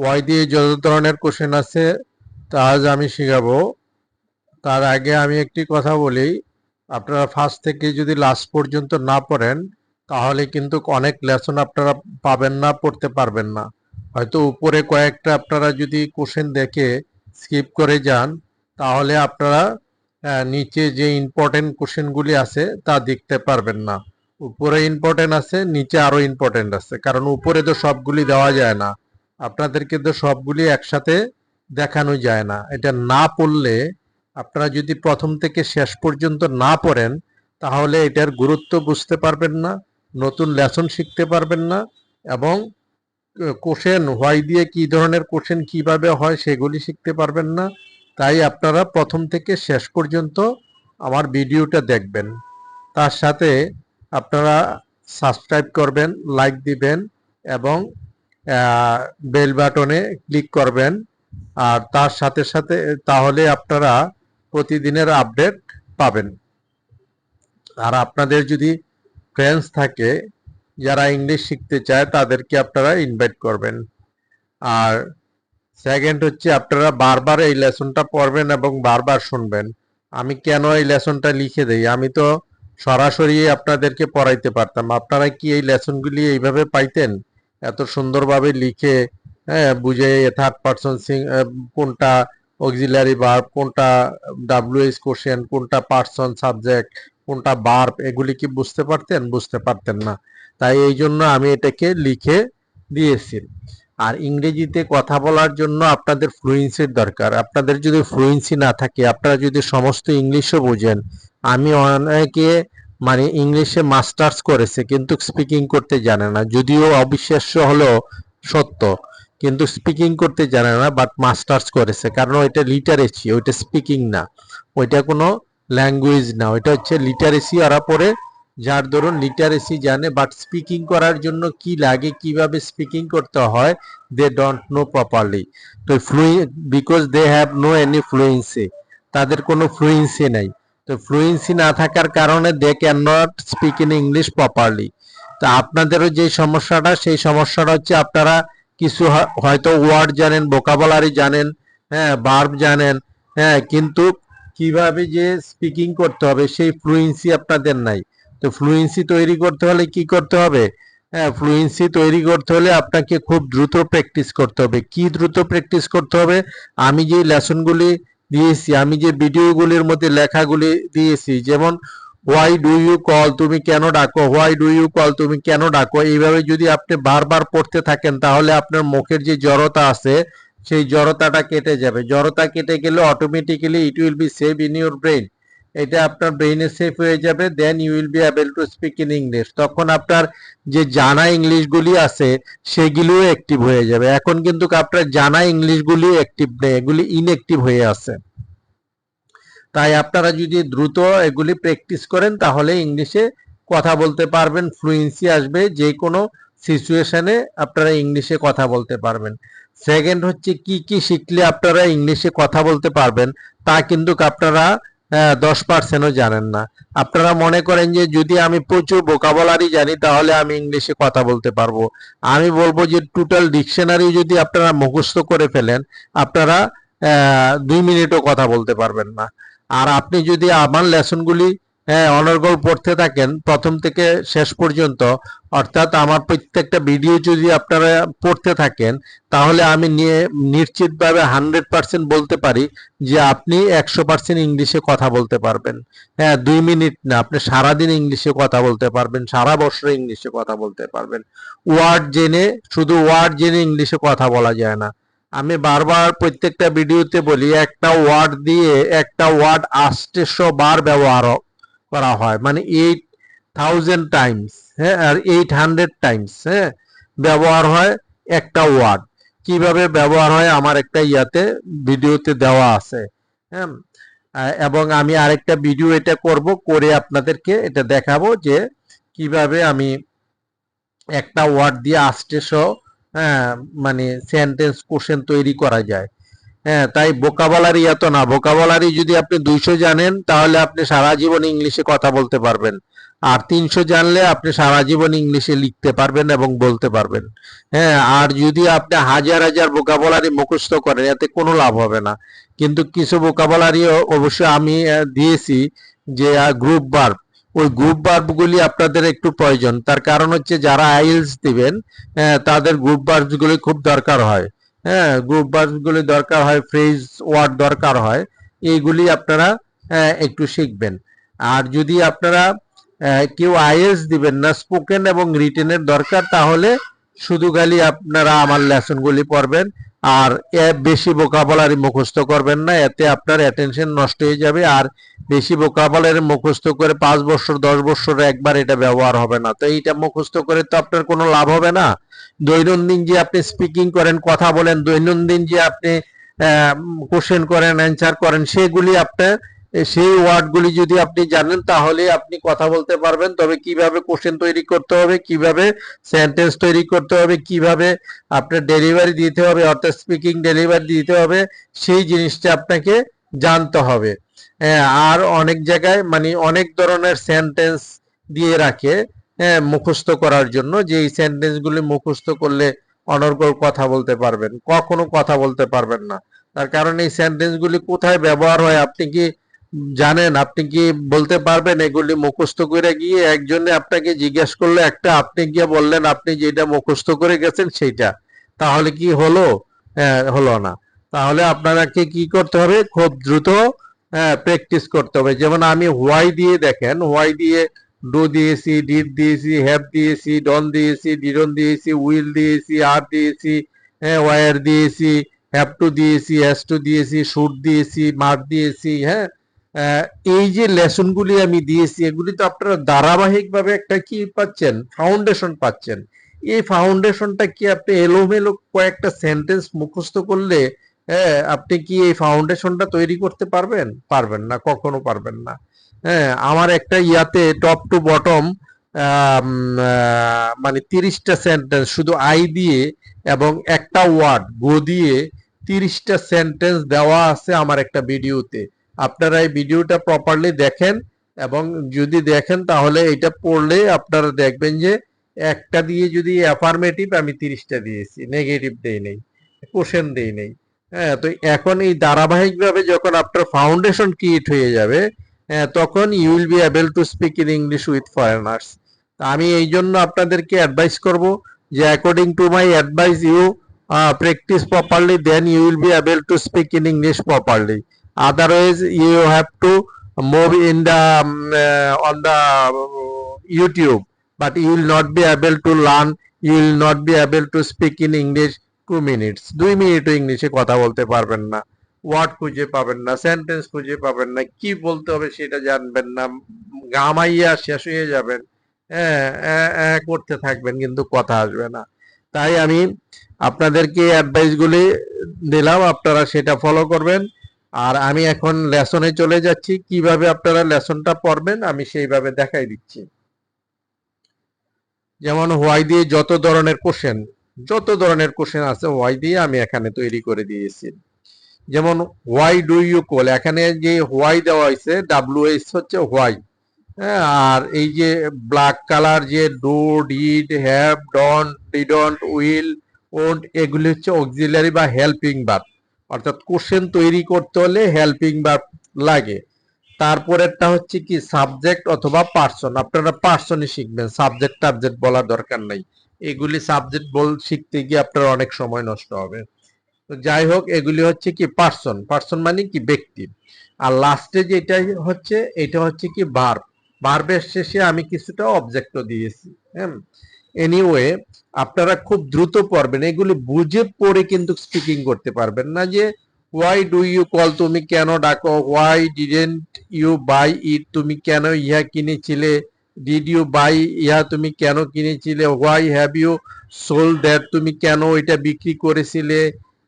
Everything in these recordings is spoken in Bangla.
ওয়াই দিয়ে যত ধরনের কোশ্চেন আছে, তা আজ আমি শিখাবো। তার আগে আমি একটি কথা বলি, আপনারা ফার্স্ট থেকে যদি লাস্ট পর্যন্ত না পড়েন, তাহলে কিন্তু অনেক লেসন আপনারা পাবেন না, পড়তে পারবেন না। হয়তো উপরে কয়েকটা আপনারা যদি কোশ্চেন দেখে স্কিপ করে যান, তাহলে আপনারা নিচে যে ইম্পর্টেন্ট কোশ্চেনগুলি আছে, তা দেখতে পারবেন না। উপরে ইম্পর্টেন্ট আছে, নিচে আরও ইম্পর্টেন্ট আছে। কারণ উপরে তো সবগুলি দেওয়া যায় না। আপনাদেরকে তো সবগুলি একসাথে দেখানো যায় না। এটা না পড়লে আপনারা যদি প্রথম থেকে শেষ পর্যন্ত না পড়েন, তাহলে এটার গুরুত্ব বুঝতে পারবেন না, নতুন লেসন শিখতে পারবেন না এবং কোশ্চেন হোয়াই দিয়ে কি ধরনের কোশ্চেন কীভাবে হয় সেগুলি শিখতে পারবেন না। তাই আপনারা প্রথম থেকে শেষ পর্যন্ত আমার ভিডিওটা দেখবেন। তার সাথে আপনারা সাবস্ক্রাইব করবেন, লাইক দিবেন এবং বেল বাটনে ক্লিক করবেন। আর তার সাথে সাথে, তাহলে আপনারা প্রতিদিনের আপডেট পাবেন। আর আপনাদের যদি ফ্রেন্ডস থাকে, যারা ইংলিশ শিখতে চায়, তাদেরকে আপনারা ইনভাইট করবেন। আর সেকেন্ড হচ্ছে, আপনারা বারবার এই লেসনটা পড়বেন এবং বারবার শুনবেন। আমি কেন এই লেসনটা লিখে দেই? আমি তো সরাসরি আপনাদেরকে পড়াইতে পারতাম। আপনারা কি এই লেসনগুলি এইভাবে পাইতেন? এত সুন্দরভাবে লিখে হ্যাঁ বুঝে থার্ড পার্সন সিং কোনটা অক্সিলারি ভার্ব কোনটা ডাব্লিউএস কোশ্চেন কোনটা পার্সন সাবজেক্ট কোনটা বার্ব এগুলি কি বুঝতে পারতেন? বুঝতে পারতেন না। তাই এই জন্য আমি এটাকে লিখে দিয়েছি। আর ইংরেজিতে কথা বলার জন্য আপনাদের ফ্লুয়েন্সির দরকার। আপনাদের যদি ফ্লুয়েন্সি না থাকে, আপনারা যদি সমস্ত ইংলিশও বোঝেন, আমি অনেকে মানে ইংলিশে মাস্টার্স করেছে, কিন্তু স্পিকিং করতে জানে না। যদিও অবিশ্বাস্য হলো সত্য, কিন্তু স্পিকিং করতে জানে না বাট মাস্টার্স করেছে। কারণ ওইটা লিটারেসি ওইটা স্পিকিং না। ওইটা কোনো ল্যাঙ্গুয়েজ না। ওইটা হচ্ছে লিটারেসি ওরা পরে যার ধরুন লিটারেসি জানে বাট স্পিকিং করার জন্য কি লাগে, কীভাবে স্পিকিং করতে হয় দে ডোন্ট নো প্রপারলি তো ফ্লুই because they have no any fluency তাদের কোনো ফ্লুয়েন্সি নাই। তো ফ্লুয়েন্সি না থাকার কারণে they can not speak in English properly তো আপনাদেরও যে সমস্যাটা, সেই সমস্যাটা হচ্ছে আপনারা কিছু হয়তো ওয়ার্ড জানেন ভোকাবুলারি জানেন হ্যাঁ বার্ব জানেন হ্যাঁ কিন্তু কীভাবে যে স্পিকিং করতে হবে, সেই ফ্লুয়েন্সি আপনাদের নাই। তো ফ্লুয়েন্সি তৈরি করতে হলে কি করতে হবে? হ্যাঁ ফ্লুয়েন্সি তৈরি করতে হলে আপনাকে খুব দ্রুত প্র্যাকটিস করতে হবে। কি দ্রুত প্র্যাকটিস করতে হবে? আমি যে লেসনগুলি দিয়েছি। আমি যে ভিডিওগুলির মধ্যে লেখাগুলি দিয়েছি, যেমন হোয়াই ডু ইউ কল তুমি কেন ডাকো? হোয়াই ডু ইউ কল তুমি কেন ডাকো? এইভাবে যদি আপনি বারবার পড়তে থাকেন, তাহলে আপনার মুখের যে জড়তা আছে, সেই জড়তাটা কেটে যাবে। জড়তা কেটে গেলে automatically it will be save in your brain এটা আপনার ব্রেইনে সেভ হয়ে যাবে then you will be able to speak in English তখন আপনার যে জানা ইংলিশগুলি আছে, সেগুলিও অ্যাক্টিভ হয়ে যাবে। এখন কিন্তু আপনার জানা ইংলিশগুলি অ্যাক্টিভ নেই, এগুলি ইনঅ্যাক্টিভ হয়ে আছে। তাই আপনারা যদি দ্রুত এগুলি প্র্যাকটিস করেন, তাহলে ইংলিশে কথা বলতে পারবেন ফ্লুয়েন্সি আসবে, যে কোনো সিচুয়েশনে আপনারা ইংলিশে কথা বলতে পারবেন। সেকেন্ড হচ্ছে কি কি শিখলে আপনারা ইংলিশে কথা বলতে পারবেন, তা কিন্তু আপনারা দশ পার্সেন্টও জানেন না। আপনারা মনে করেন যে যদি আমি প্রচুর ভোকাবুলারি জানি, তাহলে আমি ইংলিশে কথা বলতে পারব। আমি বলব যে টোটাল ডিকশনারি যদি আপনারা মুখস্থ করে ফেলেন, আপনারা দুই মিনিটও কথা বলতে পারবেন না। আর আপনি যদি আমার লেসনগুলি হ্যাঁ অনর্গল পড়তে থাকেন, প্রথম থেকে শেষ পর্যন্ত। অর্থাৎ আমার প্রত্যেকটা ভিডিও যদি আপনারা পড়তে থাকেন, তাহলে আমি নিয়ে নিশ্চিতভাবে হান্ড্রেড পার্সেন্ট বলতে পারি যে আপনি একশো পার্সেন্ট ইংলিশে কথা বলতে পারবেন। হ্যাঁ দুই মিনিট না, আপনি সারাদিন ইংলিশে কথা বলতে পারবেন, সারা বছর ইংলিশে কথা বলতে পারবেন। ওয়ার্ড জেনে, শুধু ওয়ার্ড জেনে ইংলিশে কথা বলা যায় না। আমি বারবার প্রত্যেকটা ভিডিওতে বলি, একটা ওয়ার্ড দিয়ে একটা ওয়ার্ড আষ্টশো বার ব্যবহার করা হয়। মানে এইট থাউজেন্ড টাইমস হ্যাঁ আর এইট হান্ড্রেড টাইমস হ্যাঁ ব্যবহার হয় একটা ওয়ার্ড কীভাবে ব্যবহার হয় আমার একটা ইয়াতে, ভিডিওতে দেওয়া আছে হ্যাঁ। এবং আমি আরেকটা ভিডিও এটা করব, করে আপনাদেরকে এটা দেখাবো যে কীভাবে আমি একটা ওয়ার্ড দিয়ে আষ্টশো হ্যাঁ মানে সেন্টেন্স কোশ্চেন তৈরি করা যায়। হ্যাঁ তাই ভোকাবুলারি এত না। ভোকাবুলারি যদি আপনি দুইশো জানেন, তাহলে আপনি সারা জীবন ইংলিশে কথা বলতে পারবেন। আর তিনশো জানলে আপনি সারা জীবন ইংলিশে লিখতে পারবেন এবং বলতে পারবেন। হ্যাঁ আর যদি আপনি হাজার হাজার ভোকাবুলারি মুখস্থ করেন, এতে কোনো লাভ হবে না। কিন্তু কিছু ভোকাবুলারি অবশ্যই আমি দিয়েছি যে গ্রুপ বার্ব ওই গ্রুপ বার্বগুলি আপনাদের একটু প্রয়োজন। তার কারণ হচ্ছে যারা আইএলস দিবেন তাদের গ্রুপ বার্বগুলি খুব দরকার হয়। হ্যাঁ গ্রুপ বার্বগুলি দরকার হয় ফ্রেজ ওয়ার্ড দরকার হয় এইগুলি আপনারা আহ, একটু শিখবেন। আর যদি আপনারা কেউ আইএস দিবেন না স্পোকেন এবং রিটেনের দরকার তাহলে শুধু খালি আপনারা আমার লেসনগুলি পড়বেন আর বেশি ভোকাবুলারি মুখস্থ করবেন না এতে আপনার অ্যাটেনশন নষ্ট হয়ে যাবে আর বেশি ভোকাবুলারি মুখস্থ করে পাঁচ বছর দশ বছর একবার এটা ব্যবহার হবে না। তো এইটা মুখস্থ করে তো আপনার কোনো লাভ হবে না। দৈনন্দিন যে আপনি স্পিকিং করেন, কথা বলেন, দৈনন্দিন যে আপনি কোশ্চেন করেন অ্যান্সার করেন, সেগুলি আপনার, সেই ওয়ার্ডগুলি যদি আপনি জানেন, তাহলে আপনি কথা বলতে পারবেন। তবে কীভাবে কোশ্চেন তৈরি করতে হবে, কীভাবে সেন্টেন্স তৈরি করতে হবে, কীভাবে আপনার ডেলিভারি দিতে হবে, অর্থাৎ স্পিকিং ডেলিভারি দিতে হবে, সেই জিনিসটা আপনাকে জানতে হবে। আর অনেক জায়গায় মানে অনেক ধরনের সেন্টেন্স দিয়ে রাখে। মুখস্থ করার জন্য যে এই সেন্টেন্সগুলি মুখস্থ করলে অনর্গল কথা বলতে পারবেন কখনো কথা বলতে পারবেন না। তার কারণ এই সেন্টেন্সগুলি কোথায় ব্যবহার হয় আপনি কি জানেন? আপনি কি বলতে পারবেন? এগুলি মুখস্থ করে গিয়ে একজনে আপনাকে জিজ্ঞেস করল একটা আপনি গিয়ে বললেন আপনি যেটা মুখস্থ করে গেছেন সেইটা। তাহলে কি হলো? হ্যাঁ, হলো না। তাহলে আপনাকে কি করতে হবে? খুব দ্রুত প্র্যাকটিস করতে হবে। যেমন আমি হোয়াই দিয়ে দেখেন হোয়াই দিয়ে ডু দিয়েছি ডিড দিয়েছি হ্যাভ দিয়েছি ডন দিয়েছি ডিডন দিয়েছি উইল দিয়েছি আর দিয়েছি হ্যাঁ ওয়ার দিয়েছি হ্যাভ টু দিয়েছি হ্যাজ টু দিয়েছি শুড দিয়েছি মার্ক দিয়েছি হ্যাঁ এই যে লেসনগুলি আমি দিয়েছি এগুলি তো আপনারা ধারাবাহিকভাবে একটা কি পাচ্ছেন ফাউন্ডেশন পাচ্ছেন এই ফাউন্ডেশনটা কি আপনি এলোমেলো কয়েকটা সেন্টেন্স মুখস্থ করলে হ্যাঁ আপনি কি এই ফাউন্ডেশনটা তৈরি করতে পারবেন পারবেন না কখনো পারবেন না হ্যাঁ আমার একটা ইয়াতে টপ টু বটম মানে তিরিশটা সেন্টেন্স শুধু আই দিয়ে এবং একটা ওয়ার্ড গো দিয়ে তিরিশটা সেন্টেন্স দেওয়া আছে আমার একটা ভিডিওতে আপনারা এই ভিডিওটা প্রপারলি দেখেন এবং যদি দেখেন তাহলে এটা পড়লে আপনারা দেখবেন যে একটা দিয়ে যদি অ্যাফার্মেটিভ আমি তিরিশটা দিয়েছি নেগেটিভ দেই নেই কোশ্চেন দেই নেই। হ্যাঁ তো এখন এই ধারাবাহিকভাবে যখন আপনার ফাউন্ডেশন ক্রিয়েট হয়ে যাবে তখন you will be able to speak in English with foreigners আমি এই জন্য আপনাদেরকে অ্যাডভাইস করব যে according to my advice you practice properly then you will be able to speak in English properly otherwise you have to move in the on uh, YouTube but you will not be able to learn you will not be able to speak in english two minutes. দুই মিনিটও ইংলিশে কথা বলতে পারবেন না। ওয়ার্ড খুঁজে পাবেন না, সেন্টেন্স খুঁজে পাবেন না, কি বলতে হবে সেটা জানবেন না, গামাইয়া শেষ হয়ে যাবেন হ্যাঁ করতে থাকবেন কিন্তু কথা আসবে না। তাই আমি আপনাদেরকে অ্যাডভাইসগুলি দিলাম, আপনারা সেটা ফলো করবেন। আর আমি এখন লেসনে চলে যাচ্ছি, কীভাবে আপনারা লেসনটা পড়বেন আমি সেইভাবে দেখাই দিচ্ছি। যেমন হোয়াই দিয়ে যত ধরনের কোশ্চেন যত ধরনের কোশ্চেন আছে হোয়াই দিয়ে আমি এখানে তৈরি করে দিয়েছি। যেমন হোয়াই ডু ইউ কল এখানে যে হোয়াই দেওয়া হয়েছে ডাব্লিউ এস হচ্ছে হোয়াই হ্যাঁ আর এই যে ব্ল্যাক কালার যে do did have don't didn't will won't এগুলি হচ্ছে অক্সিলারি বা হেল্পিং ভার্ব অর্থাৎ কোশ্চেন তৈরি করতে হলে হেল্পিং ভার্ব লাগে। তারপরেরটা হচ্ছে কি সাবজেক্ট অথবা পার্সন আপনারা পার্সনই শিখবেন সাবজেক্ট টাবজেক্ট বলার দরকার নাই। এগুলি সাবজেক্ট বল শিখতে গিয়ে আপনার অনেক সময় নষ্ট হবে। তো যাই হোক, এগুলি হচ্ছে কি পার্সন পার্সন মানে কি ব্যক্তি। আর লাস্টে যেটা হচ্ছে, এটা হচ্ছে কি ভার্ব ভার্বের শেষে আমি কিছুটা অবজেক্টও দিয়েছি হ্যাঁ? এনিওয়ে আপনারা খুব দ্রুত পড়বেন। এগুলি বুঝে পড়ে কিন্তু স্পিকিং করতে পারবেন না যে হোয়াই ডু ইউ কল তুমি কেন ডাকো? Why didn't you buy it তুমি কেন ইহা কিনেছিলে? ডিড ইউ বাই ইহা তুমি কেন কিনেছিলে? Why have you sold that তুমি কেন এটা বিক্রি করেছিলে?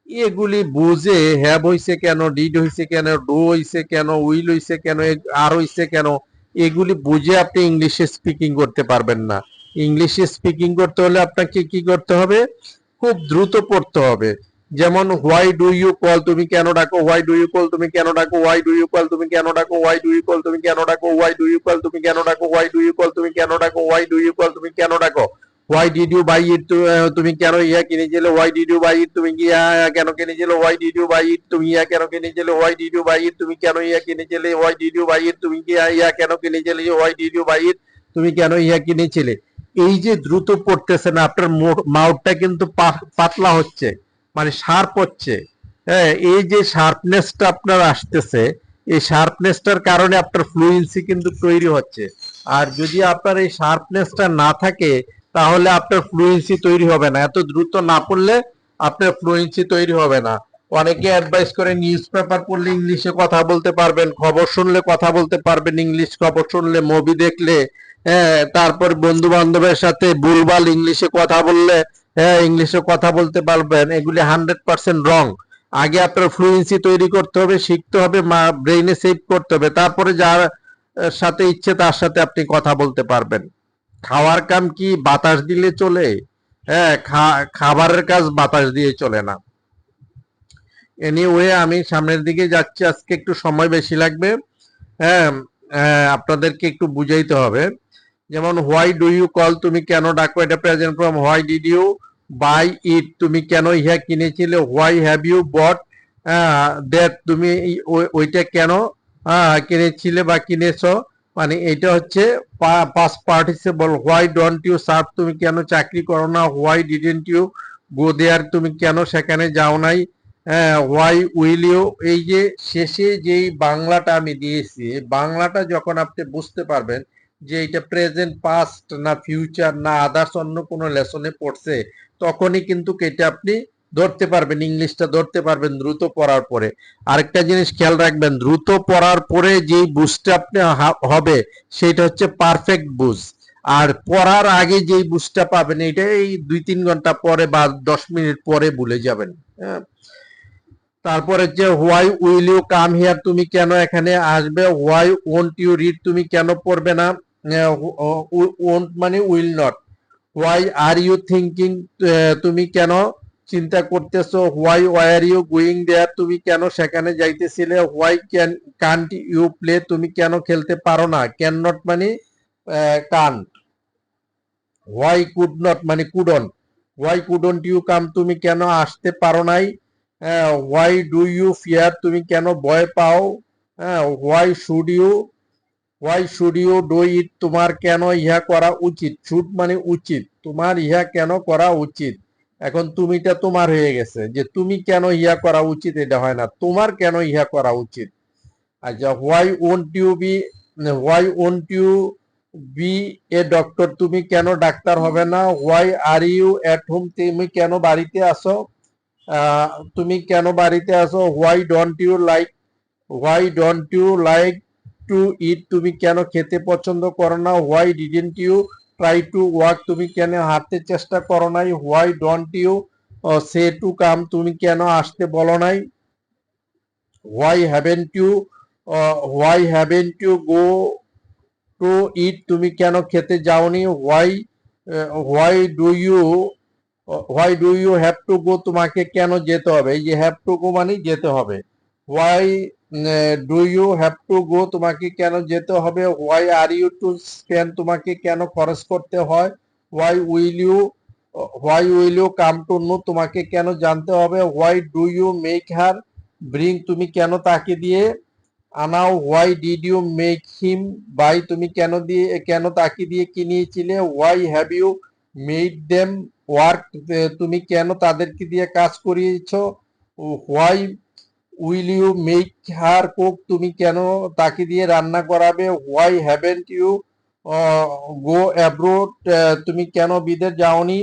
এগুলি বুঝে হ্যাভ হইছে কেন, ডিড হইছে কেন, ডু হইছে কেন, উইল হইছে কেন আর হইছে কেন, এগুলি বুঝে আপনি ইংলিশে স্পিকিং করতে পারবেন না। ইংলিশে স্পিকিং করতে হলে আপনাকে কি করতে হবে? খুব দ্রুত পড়তে হবে। যেমন, হোয়াই ডু ইউ কল? তুমি কেন ডাকো? Why do you call? তুমি কেন ডাকো? Why do you call? তুমি কেন ডাকো? Why do you call? তুমি কেন ডাকো? Why do you call? তুমি কেন ডাকো? Why do you call? তুমি কেন ডাকো? Why do you call? তুমি কেন ডাকো? Why did you buy it তুমি কেন ইয়া কিনেছিলে? Why did you buy it তুমি ইয়া কেন কিনেছিলে? Why did you buy it তুমি ইয়া কেন কিনেছিলে? Why did you buy it তুমি কেন ইয়া কিনেছিলে? Why did you buy it তুমি কি ইয়া কেন কিনেছিলে? Why did you buy it তুমি কেন ইয়া কিনেছিলে? এই যে দ্রুত পড়তেছে না, আপনার মাউথটা কিন্তু পাতলা হচ্ছে মানে শার্প হচ্ছে। হ্যাঁ এই যে শার্পনেসটা আপনার আসতেছে, এই শার্পনেসটার কারণে আপনার ফ্লুয়েন্সি কিন্তু তৈরি হচ্ছে। আর যদি আপনার এই শার্পনেসটা না থাকে তাহলে আপনার ফ্লুয়েন্সি তৈরি হবে না। এত দ্রুত না পড়লে আপনার ফ্লুয়েন্সি তৈরি হবে না। অনেকে অ্যাডভাইস করে নিউজ পেপার পড়লে ইংলিশে কথা বলতে পারবেন, খবর শুনলে কথা বলতে পারবেন, ইংলিশ খবর শুনলে মুভি দেখলে হ্যাঁ তারপর বন্ধু বান্ধবের সাথে ভুলভাল ইংলিশে কথা বললে হ্যাঁ ইংলিশে কথা বলতে পারবেন, এগুলি হান্ড্রেড পার্সেন্ট রং আগে আপনার ফ্লুয়েন্সি তৈরি করতে হবে, শিখতে হবে, মা ব্রেইনে সেভ করতে হবে, তারপরে যার সাথে ইচ্ছে তার সাথে আপনি কথা বলতে পারবেন। খাওয়ার কাম কি বাতাস দিলে চলে? হ্যাঁ খাবারের কাজ বাতাস দিয়ে চলে না। এনিওয়ে আমি সামনের দিকে যাচ্ছি। আজকে একটু সময় বেশি লাগবে। হ্যাঁ আহ, আপনাদেরকে একটু বুঝাইতে হবে। যেমন হোয়াই ডু ইউ কল তুমি কেন ডাকো? এটা present from why did you buy it তুমি কেন ইহা কিনেছিলে? Why have you bought that তুমি ওই- ওইটা কেন কিনেছিলে বা কিনেছো? মানে এটা হচ্ছে past participle why don't you serve তুমি কেন চাকরি করো না? Why didn't you go there তুমি কেন সেখানে যাও নাই? হোয়াই উইল ইউ এই যে শেষে যেই বাংলাটা আমি দিয়েছি বাংলাটা যখন আপনি বুঝতে পারবেন যে এটা প্রেজেন্ট পাস্ট না ফিউচার না আদার্স অন্য কোনো লেসনে পড়ছে, তখনই কিন্তু এটা আপনি ধরতে পারবেন, ইংলিশটা ধরতে পারবেন দ্রুত পড়ার পরে। আরেকটা জিনিস খেয়াল রাখবেন, দ্রুত পড়ার পরে যেই বুঝটা আপনি হবে সেটা হচ্ছে পারফেক্ট বুঝ। আর পড়ার আগে যেই বুঝটা পাবেন এটা এই দুই তিন ঘণ্টা পরে বা দশ মিনিট পরে ভুলে যাবেন হ্যাঁ। তারপরে যে why will you come here তুমি কেন এখানে আসবে? হোয়াই ওন্ট ইউ রিড তুমি কেন পড়বে না? ওন্ট মানে will not why are you thinking তুমি কেন চিন্তা করতেছো? Why were you going there তুমি কেন সেখানে যাইতেছিলে? Why can can't you play তুমি কেন খেলতে পারো না? ক্যান নট মানে কান্ট হোয়াই কুড নট মানে couldn why couldn't you come তুমি কেন আসতে পারো নাই? হোয়াই ডু ইউ ফিয়ার তুমি কেন ভয় পাও? Why should you why should you do it তোমার কেন ইহা করা উচিত? শুড মানে উচিত। তোমার ইহা কেন করা উচিত? এখন তুমিটা তোমার হয়ে গেছে, যে তুমি কেন ইহা করা উচিত এটা হয় না, তোমার কেন ইহা করা উচিত? আচ্ছা why won't you be why won't you be a doctor তুমি কেন ডাক্তার হবে না? Why are you at home তুমি কেন বাড়িতে আসো তুমি কেন বাড়িতে আসো why don't you like why don't you like to eat তুমি কেন খেতে পছন্দ করো না? Why didn't you try to walk তুমি কেন হাঁটতে চেষ্টা করো নাই? Why don't you say to come তুমি কেন আসতে বলো নাই? Why haven't you why haven't you go to eat তুমি কেন খেতে যাওনি? Why why do you why do you have to go তোমাকে কেন যেতে হবে? এই যে হ্যাভ টু গো মানে যেতে হবে। Why do you have to go তোমাকে কেন যেতে হবে? Why are you to spend তোমাকে কেন খরচ করতে হয়? Why will you why will you come to know তোমাকে কেন জানতে হবে? Why do you make her bring তুমি কেন তাকে দিয়ে আনাও? Why did you make him buy তুমি কেন দিয়ে, কেন তাকে দিয়ে কিনিয়েছিলে? Why have you made them work তুমি কেন তাদেরকে দিয়ে কাজ করিয়েছো? Why will you make her cook তুমি কেন তাকে দিয়ে রান্না করাবে? Why haven't you go abroad তুমি কেন বিদেশ যাওনি?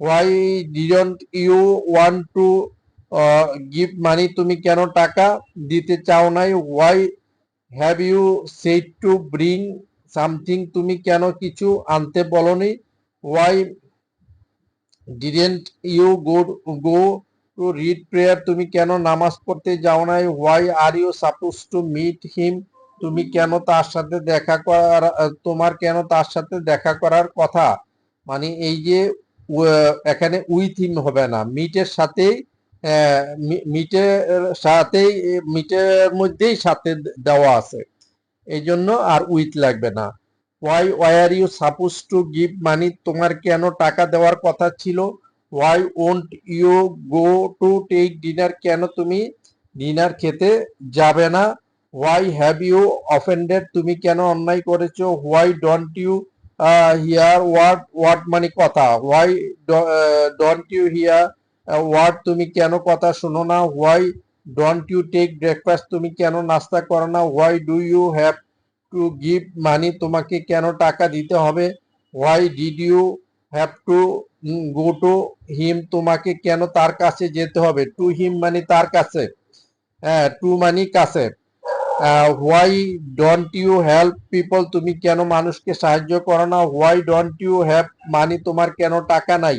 Why didn't you want to give money তুমি কেন টাকা দিতে চাও নাই? Why have you said to bring something তুমি কেন কিছু আনতে বলনি? Why didn't you go go to read prayer তুমি কেন নামাজ পড়তে যাও নাই? Why are you suppose to meet him তুমি কেন তার সাথে দেখা করার, তোমার কেন তার সাথে দেখা করার কথা? মানে এই যে এখানে উইথ হিম হবে না। মিটের সাথেই মিটের সাথেই মিটের মধ্যেই সাথে দেওয়া আছে। এই জন্য আর উইথ লাগবে না। Why were you suppose to give money তোমার কেন টাকা দেওয়ার কথা ছিল? Why won't you go to take dinner কেন তুমি ডিনার খেতে যাবে না? ওয়াই হ্যাভ ইউ অফেন্ডেড তুমি কেন অন্যায় করেছ? Why don't you hear what what মানে কথা? Why don't you hear what তুমি কেন কথা শোনো না? Why don't you take breakfast তুমি কেন নাস্তা করো না? Why do you have to give money তোমাকে কেন টাকা দিতে হবে? Why did you have to go to him তোমাকে কেন তার কাছে যেতে হবে? টু হিম মানে তার কাছে। হ্যাঁ টু মানি কাছে। Why don't you help people তুমি কেন মানুষকে সাহায্য করো না? Why don't you have money তোমার কেন টাকা নাই?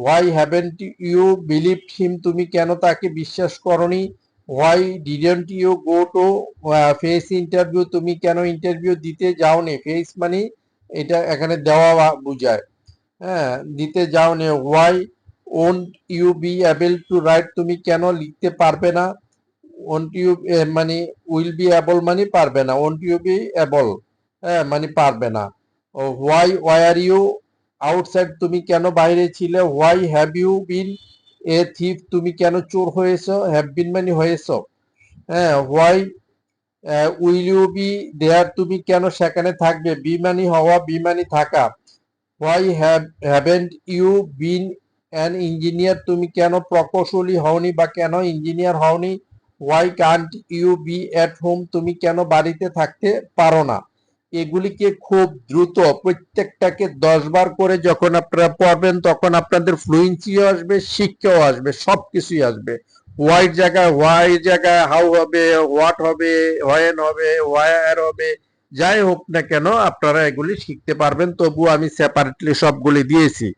Why haven't you believe him তুমি কেন তাকে বিশ্বাস করনি? Why didn't you go to face interview তুমি কেন ইন্টারভিউ দিতে যাওনি? ফেস মানে এটা এখানে দেওয়া বুঝায়। হ্যাঁ দিতে যাওনি। Why won't you be able to write তুমি কেন লিখতে পারবে না? ওন্ট ইউ মানে উইল বি অ্যাবল মানে পারবে না। ওন্ট ইউ বি অ্যাবল হ্যাঁ মানে পারবে না। হোয়াই ওয়ার ইউ আউটসাইড তুমি কেন বাইরে ছিলে? Why have you been a thief তুমি কেন চোর হয়েছো? হ্যাভ বিন মানে হয়েছো। হ্যাঁ why will you be there তুমি কেন সেখানে থাকবে? বি মানি হওয়া বি মানি থাকা। Why have haven't you been an engineer তুমি কেন প্রকৌশলী হওনি বা কেন ইঞ্জিনিয়ার হওনি? Why can't you be at home তুমি কেন বাড়িতে থাকতে পারো না? এগুলিকে খুব দ্রুত প্রত্যেকটাকে দশ বার করে যখন আপনারা পড়বেন, তখন আপনাদের ফ্লুয়েন্সিও আসবে, শিক্ষাও আসবে সব কিছুই আসবে। হোয়াইট জায়গায় হোয়াই জায়গায় হাউ হবে হোয়াট হবে হোয়েন হবে হোয়ার হবে যাই হোক না কেন, আপনারা এগুলি শিখতে পারবেন তবু আমি সেপারেটলি সবগুলি দিয়েছি।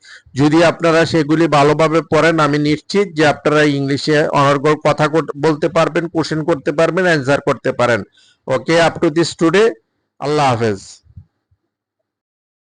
যদি আপনারা সেগুলি ভালোভাবে পড়েন, আমি নিশ্চিত যে আপনারা ইংলিশে অনর্গল কথা বলতে পারবেন কোশ্চেন করতে পারবেন অ্যান্সার করতে পারেন। Okay up to this today আল্লাহ হাফেজ।